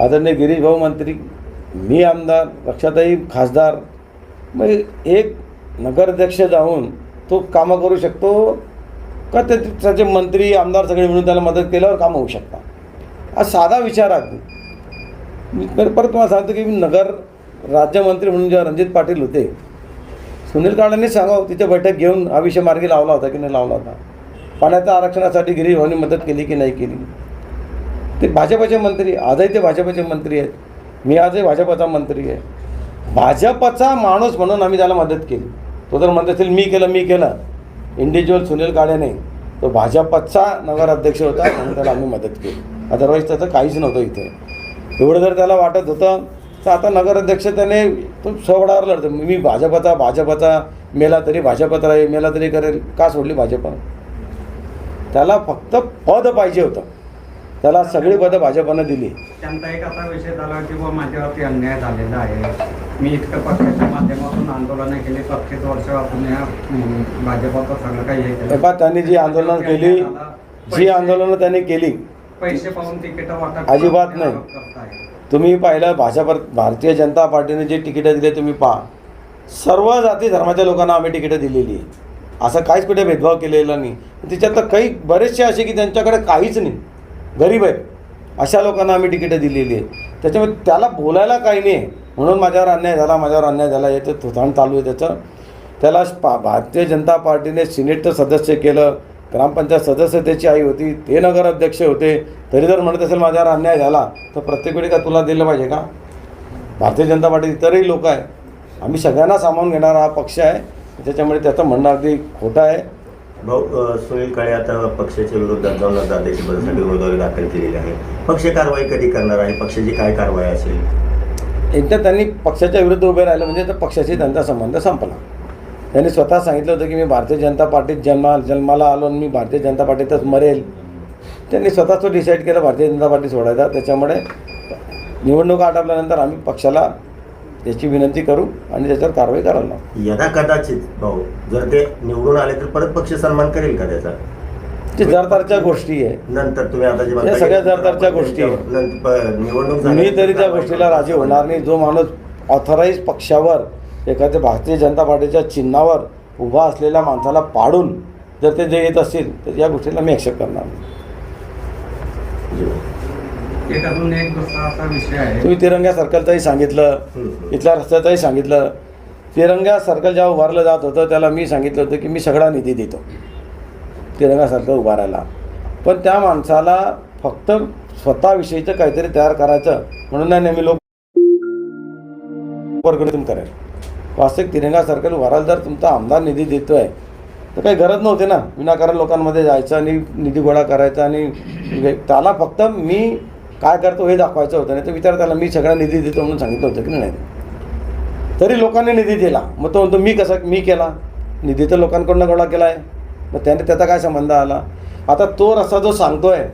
आदरणीय गिरीश भाऊ मंत्री मी आमदार रक्षाताई खासदार मग एक नगराध्यक्ष जाऊन तो कामं करू शकतो का? ते त्याचे मंत्री आमदार सगळे मिळून त्याला मदत केल्यावर कामं होऊ शकतात. हा साधा विचार आहे. मी परत तुम्हाला सांगतो की मी नगर राज्यमंत्री म्हणून जेव्हा रणजित पाटील होते सुनील काळांनी सांगावं तिथे बैठक घेऊन हा विषय मार्गी लावला होता की नाही लावला होता. पाण्याच्या आरक्षणासाठी गिरीभाऊनी मदत केली की नाही केली? ते भाजपाचे मंत्री आजही ते भाजपचे मंत्री आहेत. मी आजही भाजपचा मंत्री आहे. भाजपचा माणूस म्हणून आम्ही त्याला मदत केली. तो जर म्हणत असेल मी केलं मी केलं. इंडिव्हिज्युअल सुनील काळे नाही. तो भाजपचा नगराध्यक्ष होता म्हणून त्याला आम्ही मदत केली. अदरवाईज त्याचं काहीच नव्हतं इथे. एवढं जर त्याला वाटत होतं तर आता नगराध्यक्ष त्याने तो सवडावर लढतो. मी भाजपचा भाजपचा मेला तरी भाजपत राहील मेला तरी करेल. का सोडली भाजप? त्याला फक्त पद पाहिजे होतं. त्याला सगळी पदं भाजपनं दिली. त्यांचा एक असा विषय झाला की बुवा माझ्यावरती अन्याय झालेला आहे. मी इतकं पक्षाच्या माध्यमातून आंदोलनं केली. पस्तीस वर्षापासून या भाजपाचं सगळं काही हे पहा, त्यांनी जी आंदोलनं केली जी आंदोलनं त्यांनी केली पैसे पाहून तिकीट वाटप अजिबात. नाही. तुम्ही पाहिलं भाजप भारतीय जनता पार्टीने जे तिकीटं दिले तुम्ही पहा. सर्व जाती धर्माच्या लोकांना आम्ही तिकीटं दिलेली आहे असं काहीच कुठे भेदभाव केलेला नाही. त्याच्यातलं काही बरेचसे असे की त्यांच्याकडे काहीच नाही. गरीब आहेत. अशा लोकांना आम्ही तिकीटं दिलेली आहे त्याच्यामुळे त्याला बोलायला काही नाही. म्हणून माझ्यावर अन्याय झाला माझ्यावर अन्याय झाला. याचं तुथाण चालू आहे त्याचं. त्याला पा भारतीय जनता पार्टीने सिनेटचं सदस्य केलं. ग्रामपंचायत सदस्य त्याची आई होती. ते नगराध्यक्ष होते. तरी जर म्हणत असेल माझ्यावर अन्याय झाला तर प्रत्येक वेळी का तुला दिलं पाहिजे का? भारतीय जनता पार्टी इतरही लोक आहे आम्ही सगळ्यांना सामावून घेणारा हा पक्ष आहे. त्याच्यामुळे त्याचं म्हणणं अगदी खोटं आहे. भाऊ सुनील काळे आता पक्षाच्या विरोधात जाऊन आता अध्यक्षपदासाठी उमेदवारी दाखल केलेली आहे. पक्ष कारवाई कधी करणार आहे? पक्षाची काय कारवाई असेल? एकदा त्यांनी पक्षाच्या विरुद्ध उभे राहिलं म्हणजे तर पक्षाशी त्यांचा संबंध संपला. त्यांनी स्वतः सांगितलं होतं की मी भारतीय जनता पार्टीत जन्मा जन्माला आलो आणि मी भारतीय जनता पार्टीतच मरेल. त्यांनी स्वतःच डिसाईड केलं भारतीय जनता पार्टी सोडायचा. त्याच्यामुळे निवडणुका आटपल्यानंतर आम्ही पक्षाला याची विनंती करू आणि त्याच्यावर कारवाई करायला लावू. यदा कदाचित भाऊ जर ते निवडून आले तर परत पक्ष सन्मान करेल का त्याचा ते जरतारच्या गोष्टी आहे नंतर तुम्ही आता जे या सगळ्या जरदारच्या गोष्टी आहेत. नंतर प- निवडणूक मी तरी त्या गोष्टीला राजी होणार नाही जो माणूस ऑथराईज पक्षावर एखाद्या भारतीय जनता पार्टीच्या चिन्हावर उभा असलेल्या माणसाला पाडून जर ते जे येत असतील तर या गोष्टीला मी ॲक्सेप्ट करणार नाही. एक अजून एक दुसरा असा विषय आहे. तुम्ही तिरंग्या सर्कलचंही सांगितलं. इथल्या रस्त्याचंही सांगितलं. तिरंगा सर्कल जेव्हा उभारलं जात होतं त्याला मी सांगितलं होतं की मी सगळा निधी देतो. तिरंगा सर्कल उभारायला. पण त्या माणसाला फक्त स्वतःविषयीचं काहीतरी तयार करायचं म्हणून नाही नेहमी लोक वर्गणीतून करेल. वास्तविक तिरंगा सर्कल उभारायला जर तुमचा आमदार निधी देतोय तर काही गरज नव्हती ना. विनाकारण लोकांमध्ये जायचं आणि निधी गोळा करायचा आणि त्याला फक्त मी काय करतो हे दाखवायचं होतं नाही तर विचार त्याला मी सगळा निधी देतो म्हणून सांगितलं होतं की नाही? तरी लोकांनी निधी दिला. मग तो म्हणतो मी कसा मी केला? निधी तर लोकांकडून गोळा केला आहे मग त्याने त्याचा काय संबंध आला? आता तो रस्ता जो सांगतोय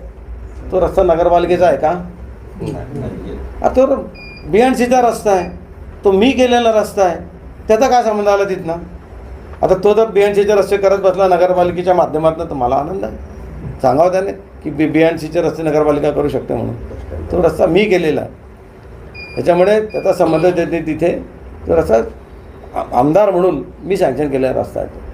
तो रस्ता नगरपालिकेचा आहे का? तो बी एन सीचा रस्ता आहे. तो मी केलेला रस्ता आहे. त्याचा काय संबंध आला तिथनं? आता तो जर बी एन सीचे रस्ते करत बसला नगरपालिकेच्या माध्यमातून तर मला आनंद आहे. सांगावं त्याने की बी बी एन सीचे रस्ते नगरपालिका करू शकते म्हणून. तो रस्ता मी केलेला आहे त्याच्यामुळे त्याचा संबंध देते तिथे तो रस्ता आमदार म्हणून मी सँक्शन केलेला रस्ता आहे